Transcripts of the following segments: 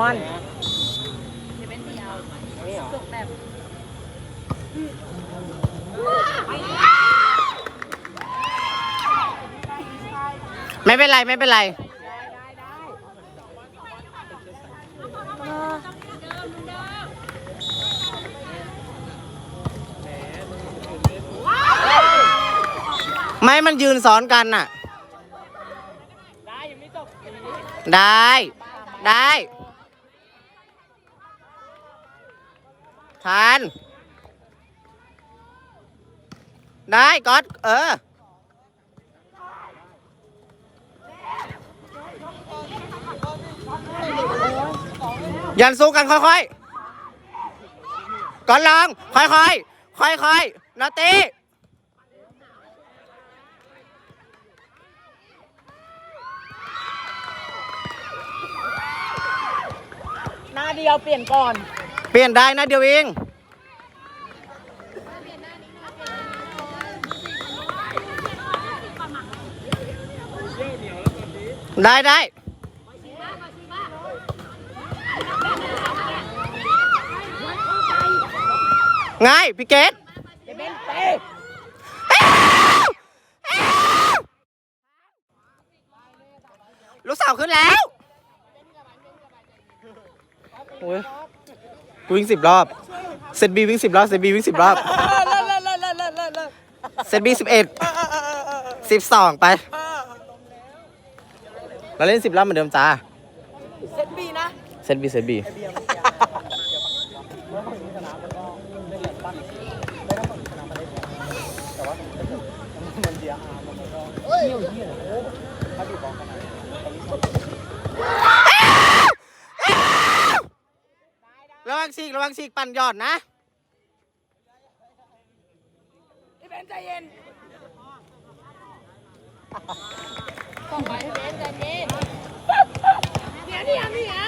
มันจะเป็นเดียวนี่เหรอจบแบบไม่เป็นไร ไม่เป็นไรไม่มันยืนซ้อนกันน่ะ ได้ยังไม่จบได้ ได้ ทาน ได้ก๊อตเออ ยันสู้กันค่อยๆก่อนลอง ค่อยๆ ค่อยๆนาตี หน้า เดียวเปลี่ยนก่อน เปลี่ยนได้นะเดียวเอง ได้ได้ง่ายพี่เกดจะเป็นเต้ลูกสาวขึ้นแล้ว โอ้ยกูวิ่งสิบรอบ เซตบีวิ่งสิบรอบ เซตบีวิ่งสิบรอบ เซตบีสิบเอ็ดสิบสองไป เราเล่นสิบรอบเหมือนเดิมจ้า เซตบีนะ เซตบีเซตบี ระวังฉีกระวังฉีกปั่นยอดนะพี่เบนใจเย็นต้องไปให้เบนใจเย็นเดี๋ยวนี่ยังนี่เอา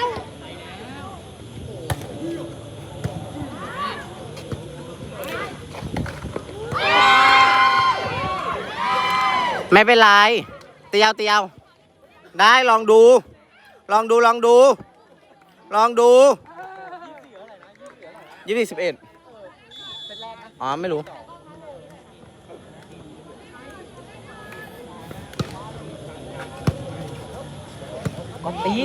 ไม่เป็นไร เตียวเตียว ได้ลองดู ลองดูลองดู ลองดู ยี่สิบเอ็ดอ๋อ ไม่รู้ก็ตี